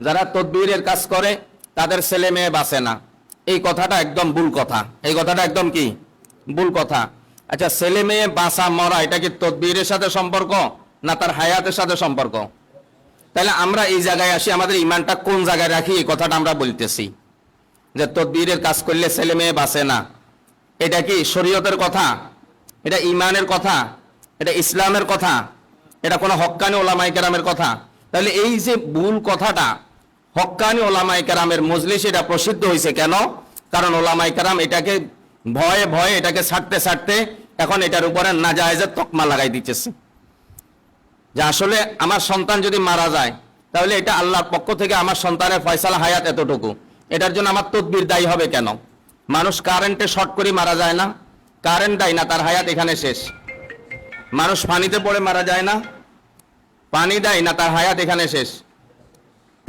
যারা তদবিরের কাজ করে, তাদের ছেলে মেয়ে বাঁচে না। এই কথাটা একদম ভুল কথা। এই কথাটা একদম কি? ভুল কথা। আচ্ছা ছেলে মেয়ে বাঁচা, মরা, এটা কি তদবিরের সাথে সম্পর্ক না তার হায়াতের সাথে সম্পর্ক? তাহলে আমরা এই জায়গায় আসি, আমাদের ইমানটা কোন জায়গায় রাখি? এই কথাটা আমরা বলতেছি। যে তদবিরের কাজ করলে ছেলে মেয়ে বাঁচে না। এটা কি শরীয়তের কথা? এটা ইমানের কথা? এটা ইসলামের কথা? এটা কোনো হক্কানি ওলামাই কেরামের কথা? তাহলে এই যে ভুল কথাটা হক্কানি ওলামাই কারামের মজলিস এটা প্রসিদ্ধ হয়েছে কেন? কারণ ওলামাই কারাম এটাকে ভয়ে ভয়ে এটাকে ছাড়তে ছাড়তে এখন এটার উপরে নাজায়েজের তকমা লাগাই দিতেছে। যে আসলে আমার সন্তান যদি মারা যায়, তাহলে এটা আল্লাহর পক্ষ থেকে আমার সন্তানের ফয়সালা হায়াত এতটুকু। এটার জন্য আমার তদবির দায়ী হবে কেন? মানুষ কারেন্টে শর্ট করে মারা যায় না? কারেন্ট দেয় না, তার হায়াত এখানে শেষ। মানুষ পানিতে পড়ে মারা যায় না? পানি দেয় না, তার হায়াত এখানে শেষ।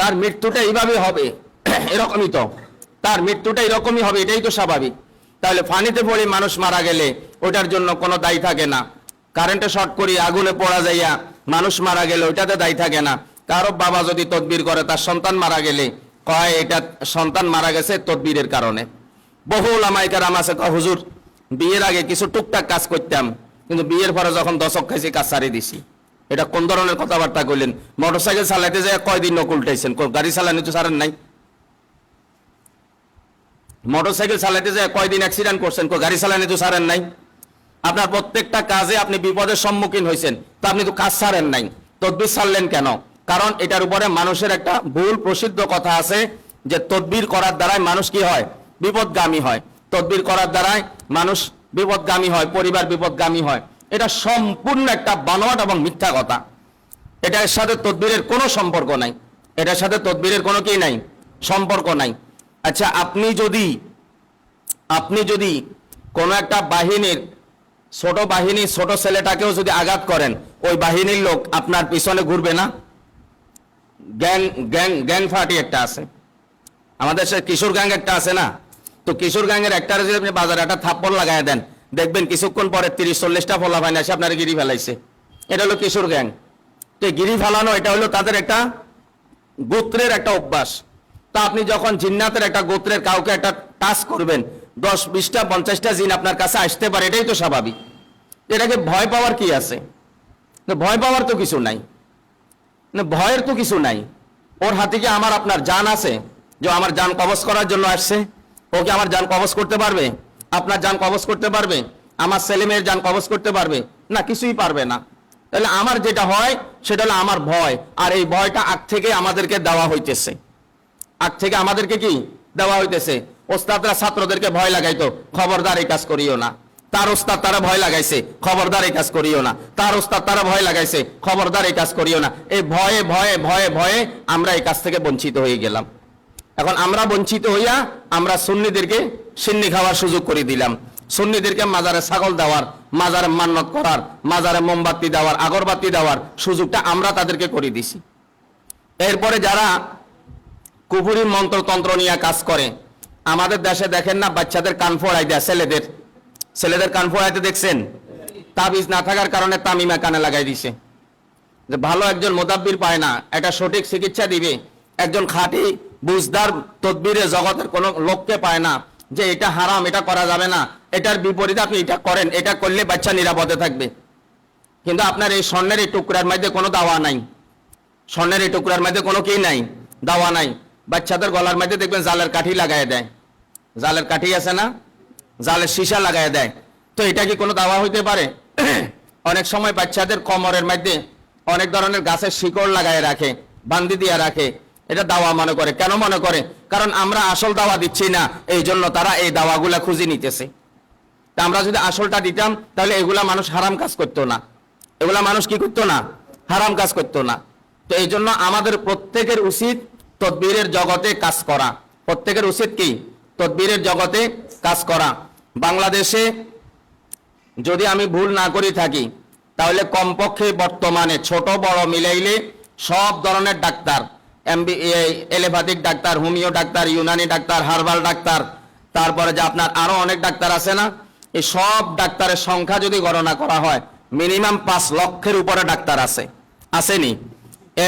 তার মৃত্যুটা এইভাবে হবে। এরকমই তো। তার মৃত্যুটা এরকমই হবে, এটাই তো স্বাভাবিক। তাহলে পানিতে পড়ে মানুষ মারা গেলে ওটার জন্য কোনো দায়ী থাকে না। কারেন্টে শর্ট করি আগুনে পড়া যাইয়া মানুষ মারা গেলে ওইটাতে দায়ী থাকে না। কারও বাবা যদি তদবির করে, তার সন্তান মারা গেলে কয়, এটা সন্তান মারা গেছে তদবিরের কারণে। বহু লামাইকার কয়, হুজুর, বিয়ের আগে কিছু টুকটাক কাজ করতাম। কিন্তু বিয়ের পরে যখন দশক খাইছি, কাজ সারিয়ে দিছি। এটা কোন ধরনের কথাবার্তা কইলেন? মোটরসাইকেল চালাইতে যায় কয়দিন নক উল্টাইছেন গাড়ি চালানি তো সারেন নাই। মোটরসাইকেল চালাইতে যায় কয়দিন অ্যাক্সিডেন্ট করছেন? গাড়ি চালানি তো সারেন নাই। আপনার প্রত্যেকটা কাজে আপনি বিপদের সম্মুখীন হয়েছেন তো আপনি তো কাজ ছাড়েন নাই। তদবির ছাড়লেন কেন? কারণ এটার উপরে মানুষের একটা ভুল প্রসিদ্ধ কথা আছে যে তদবির করার দ্বারাই মানুষ কি হয়? বিপদগামী হয়। তদবির করার দ্বারাই মানুষ বিপদগামী হয়, পরিবার বিপদগামী হয়। এটা সম্পূর্ণ একটা বানোয়াট এবং মিথ্যা কথা। এটার সাথে তদবিরের কোনো সম্পর্ক নাই। এটার সাথে তদবিরের কোনো কি নাই? সম্পর্ক নাই। আচ্ছা আপনি যদি আপনি যদি কোনো একটা বাহিনীর, ছোট বাহিনী ছোট ছেলেটাকেও যদি আঘাত করেন, ওই বাহিনীর লোক আপনার পিছনে ঘুরবে না? গ্যাং গ্যাং গ্যাং পার্টি একটা আছে। আমাদের সে কিশোর গ্যাং একটা আছে না? তো কিশোর গ্যাংয়ের একটা যদি আপনি বাজারে একটা থাপ্পড় লাগাই দেন দেখবেন কিছুক্ষণ পরে তিরিশ, চল্লিশটা ফলা ফাইন এসে আপনার গিরি ফেলাইছে। এটা হলো কিশোর গ্যাং। তো গিরি ফেলানো, এটা হলো তাদের একটা গোত্রের একটা অভ্যাস। তা আপনি যখন জিন্নাতের একটা গোত্রের কাউকে একটা টাচ করবেন, দশ, বিশটা, পঞ্চাশটা জিন আপনার কাছে আসতে পারে, এটাই তো স্বাভাবিক। এটাকে ভয় পাওয়ার কি আছে? ভয় পাওয়ার তো কিছু নাই। না, ভয়ের তো কিছু নাই। ওর হাতে কি আমার আপনার জান আছে? যে আমার জান কবজ করার জন্য আসছে? ও কি আমার জান কবজ করতে পারবে? আপনার যান কবজ করতে পারবে, আমার ছেলে মেয়ের জান কবজ করতে পারবে, না, কিছুই পারবে না। তাহলে আমার যেটা হয়, সেটা হলো আমার ভয়, আর এই ভয়টা আগ থেকে আমাদেরকে দেওয়া হইতেছে। আগ থেকে আমাদেরকে কি দেওয়া হইতেছে? ওস্তাদরা ছাত্রদেরকে ভয় লাগাইতো, খবরদার এই কাজ করিও না। তার ওস্তাদ তারা ভয় লাগাইছে, খবরদার এই কাজ করিও না। তার ওস্তাদ তারা ভয় লাগাইছে, খবরদার এই কাজ করিও না। এই ভয়ে ভয়ে ভয়ে ভয়ে আমরা এই কাজ থেকে বঞ্চিত হয়ে গেলাম। এখন আমরা বঞ্চিত হইয়া আমরা সুন্নিদেরকে সিন্নি খাওয়ার সুযোগ করে দিলাম। সুন্নিদেরকে মাজারে ছাগল দেওয়ার, মাজারে মান্নত করার, মাজারে মোমবাতি দেওয়ার, আগরবাতি দেওয়ার সুযোগটা আমরা তাদেরকে করে দিছি। এরপরে যারা কুপুরি মন্ত্রতন্ত্র নিয়ে কাজ করে, আমাদের দেশে দেখেন না বাচ্চাদের কান ফোড়াই দেয়, ছেলেদের। ছেলেদের কান ফোড়াইতে দেখছেন? তাবিজ না থাকার কারণে তামিমা কানে লাগাই দিছে। যে ভালো একজন মোদাব্বির পায় না একটা সঠিক চিকিৎসা দিবে। একজন খাঁটি বুঝদার তদবিরে জগতের কোনো লোককে পায় না যে এটা হারাম, এটা করা যাবে না। এটার বিপরীতে আপনি এটা করেন, এটা করলে বাচ্চা নিরাপদে থাকবে। কিন্তু আপনার এই স্বর্ণের এই টুকরার মধ্যে কোনো দাওয়া নাই। স্বর্ণের এই টুকরার মধ্যে কোনো কি নাই? দাওয়া নাই। বাচ্চাদের গলার মধ্যে দেখবেন জালের কাঠি লাগাই দেয়। জালের কাঠি আছে না? জালের সীসা লাগাই দেয়। তো এটা কি কোনো দাওয়া হইতে পারে? অনেক সময় বাচ্চাদের কমরের মধ্যে অনেক ধরনের গাছের শিকড় লাগাই রাখে, বান্দি দিয়া রাখে। এটা দাওয়া মনে করে। কেন মনে করে? কারণ আমরা আসল দাওয়া দিচ্ছি না, এই জন্য তারা এই দাওয়াগুলা খুঁজে নিতেছে। তা আমরা যদি আসলটা দিতাম, তাহলে এগুলা মানুষ হারাম কাজ করতো না। এগুলা মানুষ কি করতো না? হারাম কাজ করতো না। তো এই জন্য আমাদের প্রত্যেকের উচিত তদবিরের জগতে কাজ করা। প্রত্যেকের উচিত কি? তদবিরের জগতে কাজ করা। বাংলাদেশে যদি আমি ভুল না করি থাকি, তাহলে কমপক্ষে বর্তমানে ছোট বড় মিলাইলে সব ধরনের doctor MB allopathic doctor, homeo doctor, Unani doctor, herbal doctor, তারপরে যে আপনার আরও অনেক ডাক্তার আছে না, এই সব ডাক্তারের সংখ্যা যদি গণনা করা হয়, মিনিমাম পাঁচ লক্ষের উপরে ডাক্তার আছে। আসেনি।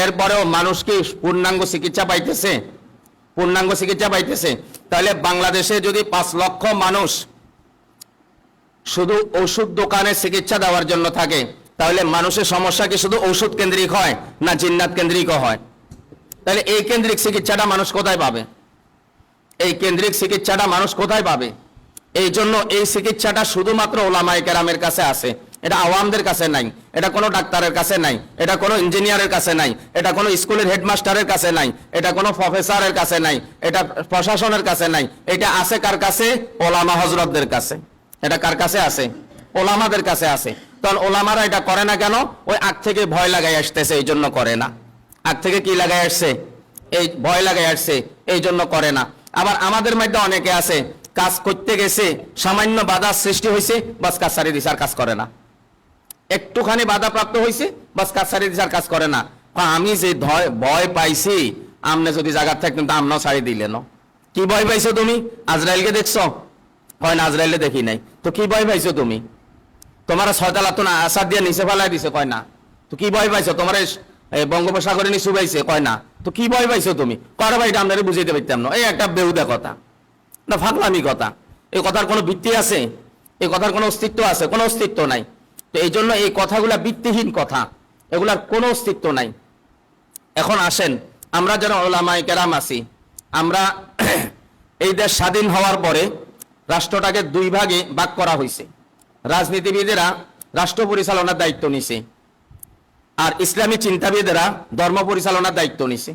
এরপরেও মানুষ কি পূর্ণাঙ্গ চিকিৎসা পাইতেছে? পূর্ণাঙ্গ চিকিৎসা পাইতেছে। তাহলে বাংলাদেশে যদি পাঁচ লক্ষ মানুষ শুধু ওষুধ দোকানে চিকিৎসা দেওয়ার জন্য থাকে, তাহলে মানুষের সমস্যা কি শুধু ওষুধ কেন্দ্রিক হয়, না জিন্নাত কেন্দ্রিক হয়? তাহলে এই কেন্দ্রিক চিকিৎসাটা মানুষ কোথায় পাবে? এই কেন্দ্রিক চিকিৎসাটা মানুষ কোথায় পাবে? এই জন্য এই চিকিৎসাটা শুধুমাত্র ওলামাই কেরামের কাছে আছে। এটা আওয়ামদের কাছে নাই, এটা কোনো ডাক্তারের কাছে নাই, এটা কোনো ইঞ্জিনিয়ারের কাছে নাই, এটা কোনো স্কুলের হেডমাস্টারের কাছে নাই, এটা কোনো প্রফেসরের কাছে নাই, এটা প্রশাসনের কাছে নাই, এটা আছে কার কাছে? ওলামা হজরতদের কাছে। এটা কার কাছে আছে? ওলামাদের কাছে আছে। তখন ওলামারা এটা করে না কেন? ওই আগ থেকে ভয় লাগাই আসতেছে এই জন্য করে না। আগ থেকে কি লাগাই আসছে? এই ভয় লাগাই আসছে, এই জন্য করে না। আবার আমাদের মধ্যে অনেকে আছে, কাজ করতে গেছে, সামান্য বাধা সৃষ্টি হয়েছে, বাস কাজ সারি দিছে আর কাজ করে না। একটুখানি বাধা প্রাপ্ত হয়েছে, বাস কাজ সারি দিছে আর কাজ করে না। আমি যে ভয় পাইছি, আমনে যদি জায়গা থাকতেন তা আমরাও ছাড়ি দিলেন কি ভয় পাইছো তুমি? আজরাইলকে দেখছ? হয় না আজরাইলে দেখি নাই। তো কি ভয় পাইছো তুমি? তোমার ছয়তালা তো না আসাদ দিয়ে নিচে ফেলাই দিছে, কয় না? তো কি ভয় পাইছো? তোমার বঙ্গোপসাগরে নিচু পাইছে কয় না? তো কি ভয় পাইছো তুমি? কয় ভাই আপনারা বুঝাইতে পারতাম না। এই একটা বেহুদা কথা। না ফাগলামি কথা। এই কথার কোনো ভিত্তি আছে? এই কথার কোনো অস্তিত্ব আছে? কোনো অস্তিত্ব নাই। তো এই জন্য এই কথাগুলা ভিত্তিহীন কথা। এগুলার কোনো অস্তিত্ব নাই। এখন আসেন, আমরা যারা ওলামাই কেরাম আছি, আমরা এই দেশ স্বাধীন হওয়ার পরে রাষ্ট্রটাকে দুই ভাগে ভাগ করা হয়েছে রাজনীতিবিদেরা রাষ্ট্র পরিচালনার দায়িত্ব নিছে। আর ইসলামী চিন্তাবিদরা ধর্ম পরিচালনার দায়িত্ব নিছে।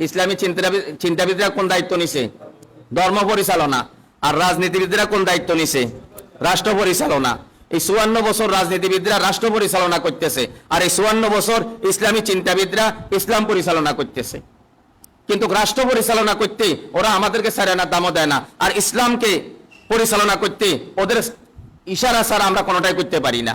ইসলামী চিন্তাবিদ চিন্তাবিদরা কোন দায়িত্ব নিছে? ধর্ম পরিচালনা। আর রাজনীতিবিদরা কোন দায়িত্ব নিছে? রাষ্ট্র পরিচালনা। এই চুয়ান্ন বছর রাজনীতিবিদরা রাষ্ট্র পরিচালনা করতেছে। আর এই চুয়ান্ন বছর ইসলামী চিন্তাবিদরা ইসলাম পরিচালনা করতেছে। কিন্তু রাষ্ট্র পরিচালনা করতে ওরা আমাদেরকে সারে না, দামও দেয় না। আর ইসলামকে পরিচালনা করতে ওদের ইশারা ছাড়া আমরা কোনোটাই করতে পারি না।